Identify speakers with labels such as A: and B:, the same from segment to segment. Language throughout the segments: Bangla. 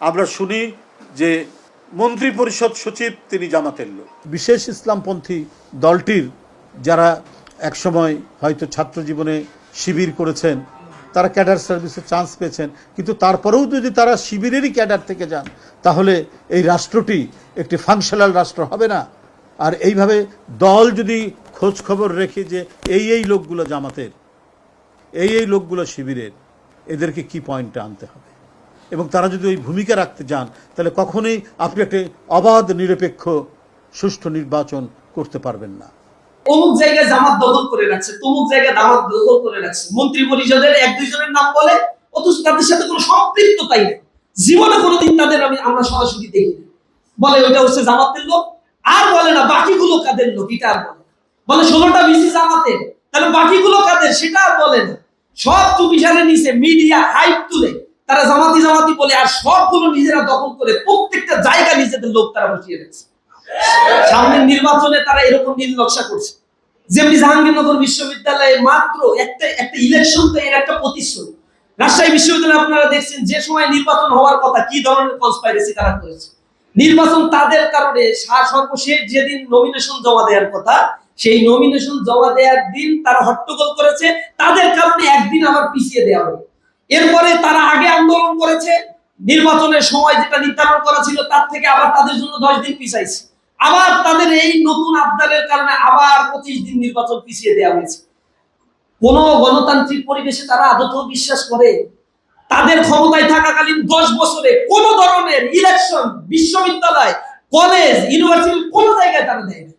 A: আমরা শুনি যে মন্ত্রী পরিষদ সচিব তিনি জামাতের লোক। বিশেষ ইসলামপন্থী দলটির যারা একসময় হয়তো ছাত্র জীবনে শিবির করেছেন, তারা ক্যাডার সার্ভিসে চান্স পেয়েছেন, কিন্তু তারপরেও যদি তারা শিবিরেরই ক্যাডার থেকে যান, তাহলে এই রাষ্ট্রটি একটি ফাংশনাল রাষ্ট্র হবে না। আর এইভাবে দল যদি খোঁজ খবর রেখে যে এই এই লোকগুলো জামাতের, এই এই লোকগুলো শিবিরের, এদেরকে কি পয়েন্টে আনতে হবে? এবং তারা যদি ওই ভূমিকা রাখতে যান, তাহলে কখনোই আপনি একটি অবাধ, নিরপেক্ষ, সুষ্ঠু নির্বাচন করতে পারবেন না।
B: অমুক জায়গায় জামাত দখল করে রাখছে, তমুক জায়গায় দখল করে রাখছে। মন্ত্রী পরিষদের এক দুইজনের নাম বলে, অথচ তাদের সাথে কোনো সম্পৃক্ততাই নেই। জীবনে কোনোদিন তাদের আমি, আমরা সরাসরি দেখি বলে ওইটা হচ্ছে জামাতের লোক। আর বলে না, বাকিগুলো কাদের লোক? এটা আর বলে বলে, ষোলোটা বিসি জামাতের। তাহলে বাকিগুলো কাদের? সেটা আর বলে না। সব চুপিসারে নিচে মিডিয়া হাইপ তুলে তারা জামাতি জামাতি বলে, আর সবগুলো নিজেরা দখল করে প্রত্যেকটা জায়গা নিজেদের লোক তারা বসিয়ে রেখেছে সামনের নির্বাচনে তারা এরকম নীল নকশা করছে। যেমনি জাহাঙ্গীরনগর বিশ্ববিদ্যালয়ে মাত্র একটা একটা ইলেকশন তো এর একটা প্রতিশ্রুতি। রাজশাহী বিশ্ববিদ্যালয়ে আপনারা দেখছেন, যে সময় নির্বাচন হওয়ার কথা, কি ধরনের কনস্পাইরেসি তারা করেছে। নির্বাচন তাদের কারণে সর্বশেষ যেদিন নমিনেশন জমা দেওয়ার কথা, সেই নমিনেশন জমা দেওয়ার দিন তারা হট্টগোল করেছে। তাদের কারণে একদিন আবার পিছিয়ে দেওয়া হলো। এরপরে তারা আগে আন্দোলন করেছে, নির্বাচনের সময় যেটা নির্ধারণ করা ছিল তার থেকে আবার তাদের জন্য দশ দিন পিছাইছে। আবার তাদের এই নতুন আবদারের কারণে আবার পঁচিশ দিন নির্বাচন পিছিয়ে দেওয়া হয়েছে। কোন গণতান্ত্রিক পরিবেশে তারা আদতেও বিশ্বাস করে, তাদের ক্ষমতায় থাকাকালীন দশ বছরে কোন ধরনের ইলেকশন বিশ্ববিদ্যালয় কলেজ ইউনিভার্সিটি কোন জায়গায় তারা দেয় না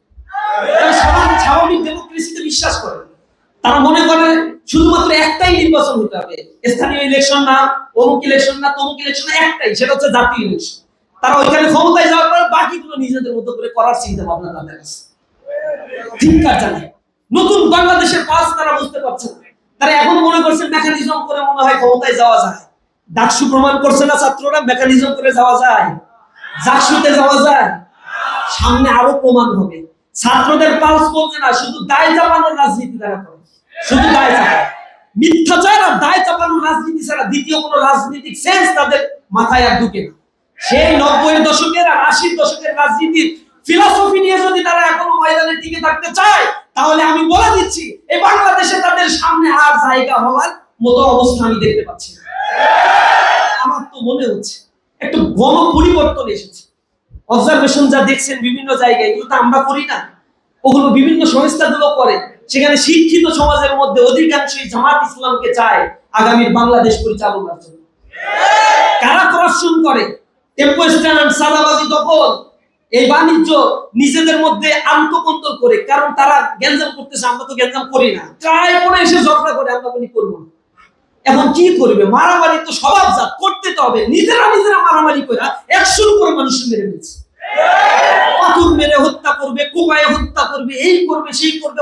B: স্বাভাবিক ডেমোক্রেসিতে বিশ্বাস করে। তারা মনে করে শুধুমাত্র একটাই নির্বাচন হতে হবে। স্থানীয় ইলেকশন না, অমুক ইলেকশন না, তমুক ইলেকশন একটাই, সেটা হচ্ছে জাতীয় ইলেকশন তারা ওইখানে ক্ষমতায় যাওয়ার পর বাকিগুলো নিজেদের মতো করে করার চিন্তা ভাবনা তাদের আছে। ধিক্কার জানায় নতুন বাংলাদেশের পাস তারা বুঝতে পারছে না। তারা এখন মনে করছে মেকানিজম করে মনে হয় ক্ষমতায় যাওয়া যায়। ডাকসু প্রমাণ করছে না ছাত্ররা মেকানিজম করে যাওয়া যায়। জাকসুতে যাওয়া যায়। সামনে আরও প্রমাণ হবে। ছাত্রদের পালস বলছে না, শুধু দায় চাপানোর রাজনীতি তারা করে। শুধু দায় চাপানো মিথ্যাচার আর দায় চাপানোর রাজনীতি ছাড়া দ্বিতীয় কোনো রাজনৈতিক সেন্স তাদের মাথায় আর ঢুকে না। সেই নব্বই দশকের আর আশির দশকের রাজনীতির ফিলসফি নিয়ে যদি তারা এখনও ময়দানে টিকে থাকতে চায়, তাহলে আমি বলে দিচ্ছি এই বাংলাদেশে তাদের সামনে আর জায়গা হওয়ার মতো অবস্থা আমি দেখতে পাচ্ছি না। আমার তো মনে হচ্ছে, একটু গণ পরিবর্তন এসেছে। অবজারভেশন যা দেখছেন বিভিন্ন জায়গায়, এগুলো তো আমরা করি না। ওগুলো বিভিন্ন সংস্থাগুলো করে। সেখানে শিক্ষিত সমাজের মধ্যে অধিকাংশই জামাত ইসলামকে চায় আগামীর বাংলাদেশ পরিচালনার জন্য। কারা করাপশন করে? টেম্পো স্ট্যান্ড সাদাবাজি দখল। এই বাণিজ্য নিজেদের মধ্যে করে, কারণ তারা গ্যাঞ্জাম করতেছে, আমরা তো গ্যাঞ্জাম করি না। ট্রাই এসে ঝগড়া করে, আমরা বলি করব না। এখন কি করবে? মারামারি তো স্বভাবজাত করতে তো হবে। নিজেরা নিজেরা মারামারি করে একশোর উপরে মানুষ মেরে নিচ্ছে পাথর মেরে হত্যা কোপায় হত্যা করবে, এই করবে, সেই করবে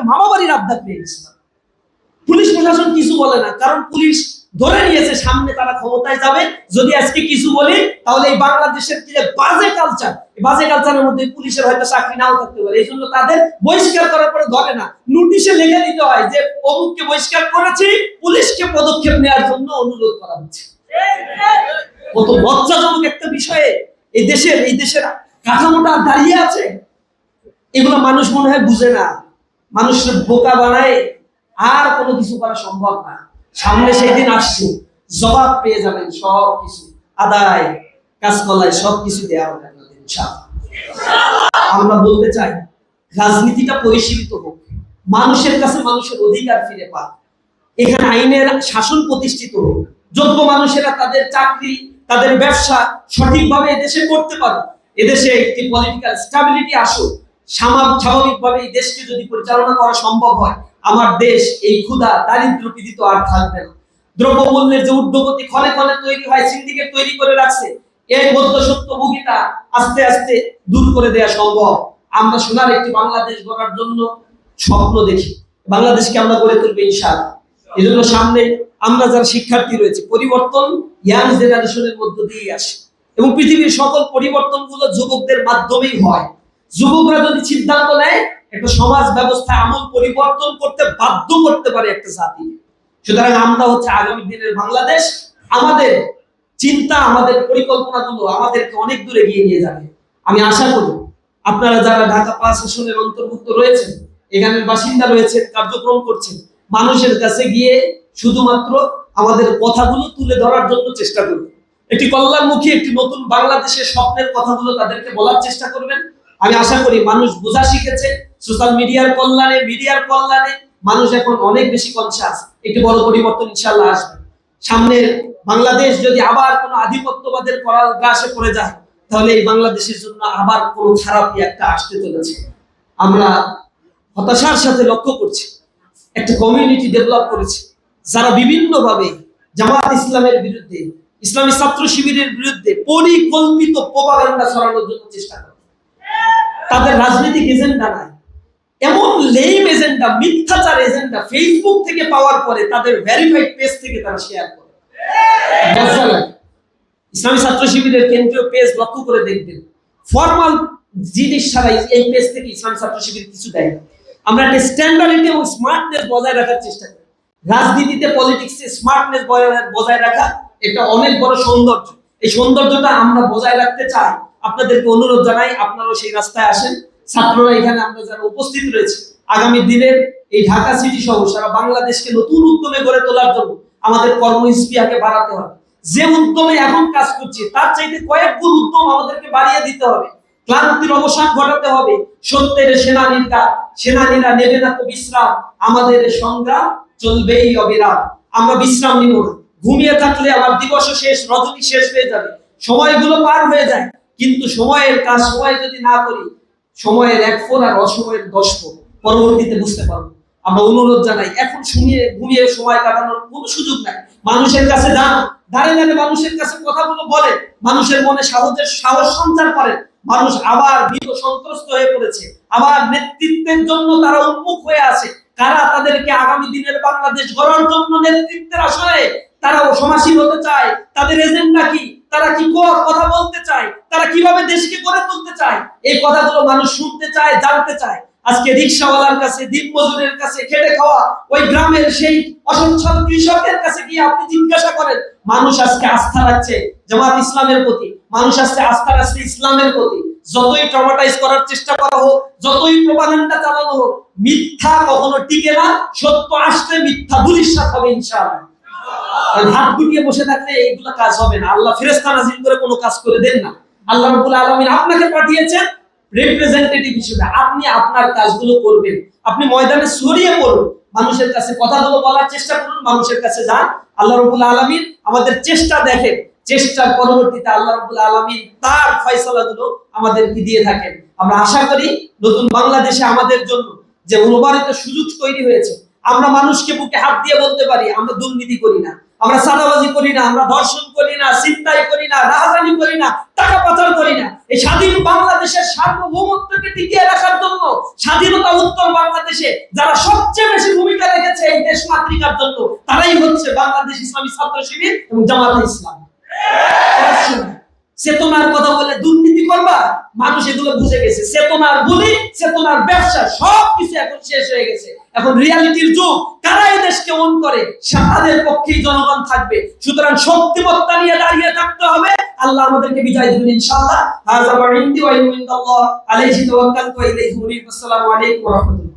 B: পুলিশ প্রশাসন কিছু বলে না, কারণ পুলিশ ধরে নিয়েছে সামনে তারা ক্ষমতায় যাবে। যদি আজকে কিছু বলি, তাহলে এই বাংলাদেশের যে বাজে কালচার বাজে কালচারের মধ্যে পুলিশের হয়তো চাকরি নাও থাকতে পারে। এই জন্য তাদের বহিষ্কার করার পরে ধরে না। নোটিশে লিখে দিতে হয় যে, অমুককে বহিষ্কার করেছি, পুলিশকে পদক্ষেপ নেওয়ার জন্য অনুরোধ করা হচ্ছে। কত লজ্জাজনক একটা বিষয়ে এই দেশের এই দেশের কাঠামোটা দাঁড়িয়ে আছে। এগুলো মানুষ মনে হয় বুঝে না। মানুষের বোকা বানায় আর কোনো কিছু করা সম্ভব না। সামনে সেই দিন আসছে, জবাব পেয়ে যাবেন সব কিছু আদায়, কাজকলায় সব কিছু দেওয়া হবে আমরা বলতে চাই, রাজনীতিটা পরিশীলিত হোক। মানুষের কাছে মানুষের অধিকার ফিরে পাক। এখানে আইনের শাসন প্রতিষ্ঠিত হোক। যোগ্য মানুষেরা তাদের চাকরি, তাদের ব্যবসা সঠিকভাবে এদেশে করতে পারে এদেশে একটি পলিটিক্যাল স্টাবিলিটি আসুক। স্বাভাবিকভাবে এই দেশকে যদি পরিচালনা করা সম্ভব হয়, আমার দেশ এই দারিদ্র পীড়িত আর থাকবে না। দ্রব্যমূল্যের যে ক্ষণে ক্ষণে তৈরি হয়, সিন্ডিকেট তৈরি করে রাখছে আস্তে আস্তে দূর করে দেওয়া সম্ভব। আমরা সোনার একটি বাংলাদেশ গড়ার জন্য স্বপ্ন দেখি। বাংলাদেশকে আমরা গড়ে তুলবো ইনশাআল্লাহ। এই জন্য সামনে আমরা যারা শিক্ষার্থী রয়েছে, পরিবর্তন ইয়াং জেনারেশনের মধ্য দিয়েই আসে। এবং পৃথিবীর সকল পরিবর্তনগুলো যুবকদের মাধ্যমেই হয়। যুবকরা যদি সিদ্ধান্ত নেয়, একটা সমাজ ব্যবস্থা আমূল পরিবর্তন করতে বাধ্য করতে পারে একটা জাতি। সুতরাং আমরা হচ্ছে আগামী দিনের বাংলাদেশ, আমাদের চিন্তা, আমাদের পরিকল্পনাগুলো আমাদেরকে অনেক দূরে এগিয়ে নিয়ে যাবে। আমি আশা করি আপনারা যারা ঢাকা পাঁচ আসনের অন্তর্ভুক্ত রয়েছেন, এখানের বাসিন্দা রয়েছেন, কার্যক্রম করছেন, মানুষের কাছে গিয়ে শুধুমাত্র আমাদের কথাগুলো তুলে ধরার জন্য চেষ্টা করবেন একটি কল্যাণমুখী, একটি নতুন বাংলাদেশের স্বপ্নের কথাগুলো তাদেরকে বলার চেষ্টা করবেন। আমি আশা করি মানুষ বোঝা শিখেছে সোশ্যাল মিডিয়ার কল্যাণে মিডিয়ার কল্যাণে মানুষ এখন অনেক বেশি কনসাস একটি বড় পরিবর্তন ইনশাল্লাহ আসবে। সামনে বাংলাদেশ যদি আবার কোনো আধিপত্যবাদের করাল গ্রাসে পড়ে যায়, তাহলে এই বাংলাদেশের জন্য আবার কোনো খারাপই একটা আসতে চলেছে। আমরা হতাশার সাথে লক্ষ্য করছি, একটা কমিউনিটি ডেভেলপ করেছে, যারা বিভিন্নভাবে জামাত ইসলামের বিরুদ্ধে, ইসলামী ছাত্র শিবিরের বিরুদ্ধে পরিকল্পিত প্রপাগান্ডা ছড়ানোর জন্য চেষ্টা করে তাদের রাজনৈতিক এজেন্ডা নাই। এমন লেম এজেন্ডা মিথ্যাচার এজেন্ডা ফেসবুক থেকে পাওয়ার পরে তাদের ভেরিফাইড পেজ থেকে তারা শেয়ার করে। ইসলামী ছাত্র শিবিরের কেন্দ্রীয় পেজ লক্ষ্য করে দেখবেন ফর্মাল জিনিস ছাড়াই এই পেজ থেকে ইসলামী ছাত্র শিবির কিছু দেয়। আমরা একটা স্ট্যান্ডার্ডিটি এবং স্মার্টনেস বজায় রাখার চেষ্টা করি। রাজনীতিতে পলিটিক্সে স্মার্টনেস বজায় রাখা এটা অনেক বড় সৌন্দর্য। এই সৌন্দর্যটা আমরা বজায় রাখতে চাই আপনাদেরকে অনুরোধ জানাই, আপনারাও সেই রাস্তায় আসেন। ছাত্ররা এখানে আমরা যারা উপস্থিত রয়েছে, আগামী দিনের এই ঢাকা সিটি সহ সারা বাংলাদেশকে নতুন উদ্যমে গড়ে তোলার জন্য আমাদের কর্মস্পৃহাকে বাড়াতে হবে। যে উদ্যমে এখন কাজ করছি, তার চাইতে কয়েক গুণ উদ্যম আমাদেরকে বাড়িয়ে দিতে হবে। ক্লান্তির অবসান ঘটাতে হবে। সত্যের সেনানীর, সেনানীরা নেবে না তো বিশ্রাম। আমাদের সংগ্রাম চলবেই অবিরাম। আমরা বিশ্রাম নিব না। ঘুমিয়ে থাকলে আমার দিবসও শেষ, রজনী শেষ হয়ে যাবে। সময়গুলো পার হয়ে যায়। কিন্তু সময়ের কাজ সময় যদি না করি, সময়ের এক ফোর আর অসময়ের দশ ফোর পরবর্তীতে বুঝতে পারব। আমরা অনুরোধ জানাই, এখন শুনিয়ে ঘুমিয়ে সময় কাটানোর কোনো সুযোগ নাই। মানুষের কাছে যান দাঁড়িয়ে দাঁড়িয়ে মানুষের কাছে কথাগুলো বলে মানুষের মনে সাহসের, সাহস সঞ্চার করে মানুষ আবার ভীত সন্ত্রস্ত হয়ে পড়েছে। আবার নেতৃত্বের জন্য তারা উন্মুখ হয়ে আছে। কারা তাদেরকে আগামী দিনের বাংলাদেশ গড়ার জন্য নেতৃত্বের আসলে তারা সমাসীন হতে চায়, তাদের এজেন্ডা কি, তারা কি কথা বলতে চায়, তারা কীভাবে দেশকে গড়ে তুলতে চায়? এই কথাগুলো মানুষ শুনতে চায়, জানতে চায়। আজকে রিক্সাওয়ালার কাছে দিন মজুরের কাছে খেটে খাওয়া ওই গ্রামের সেই অসচ্ছল কৃষকের কাছে গিয়ে আপনি জিজ্ঞাসা করেন, মানুষ আজকে আস্থা রাখছে জামাত ইসলামের প্রতি, মানুষ আজকে আস্থা রাখছে ইসলামের প্রতি। যতই ট্রমাটাইজ করার চেষ্টা করা হোক, যতই প্রপাগান্ডা চালানো হোক, মিথ্যা কখনো টিকে না, সত্য আসলে মিথ্যা দুলিশ্বাস হবে ইনশাআল্লাহ। হাত গুটিয়ে বসে থাকলে এইগুলো কাজ হবে না। আল্লাহ ফেরেস্তা করে কোনো কাজ করে দেন না। আল্লাহ আপনাকে পাঠিয়েছেন রিপ্রেজেন্টেটিভ হিসেবে। আপনি আপনার কাজগুলো করবেন। আপনি ময়দানে পড়ুন। মানুষের কাছে কথাগুলো বলার চেষ্টা করুন, মানুষের কাছে যান। আল্লাহ রাব্বুল আমাদের চেষ্টা দেখেন। চেষ্টার পরবর্তীতে আল্লাহ রাব্বুল আলামিন তার ফয়সালাগুলো আমাদেরকে দিয়ে থাকেন। আমরা আশা করি নতুন বাংলাদেশে আমাদের জন্য যে অনুবারিত সুযোগ তৈরি হয়েছে আমরা মানুষকে বুকে হাত দিয়ে বলতে পারি, আমরা দুর্নীতি করি না, আমরা সাদাবাজি করি না, আমরা ধর্ষণ করি না চিন্তাই করি না, রাহাজানি করি না, টাকা পাচার করি না। এই স্বাধীন বাংলাদেশের সার্বভৌমত্বকে টিকিয়ে রাখার জন্য স্বাধীনতা উত্তর বাংলাদেশে যারা সবচেয়ে বেশি ভূমিকা রেখেছে এই দেশ মাতৃকার জন্য, তারাই হচ্ছে বাংলাদেশ ইসলামী ছাত্র শিবির এবং জামাতে ইসলাম। চেতনার কথা বলে দুর্নীতি করবা, মানুষ এগুলো বুঝে গেছে। চেতনার বলি চেতনার ব্যবসা সব কিছু এখন শেষ হয়ে গেছে। এখন রিয়ালিটির যুগ। কারা এই দেশকে অন করে? সে- তাদের পক্ষেই জনগণ থাকবে। সুতরাং শক্তিমত্তা নিয়ে দাঁড়িয়ে থাকতে হবে। আল্লাহ আমাদেরকে বিজয় দিবেন ইনশাআল্লাহ। মা ইনদি ওয়া ইনদাল্লাহ। আলাইহি তাওয়াক্কালতু ওয়া ইলাইহি মুনীব আসসালামু আলাইকুম ওয়া রাহমাতুল্লাহ।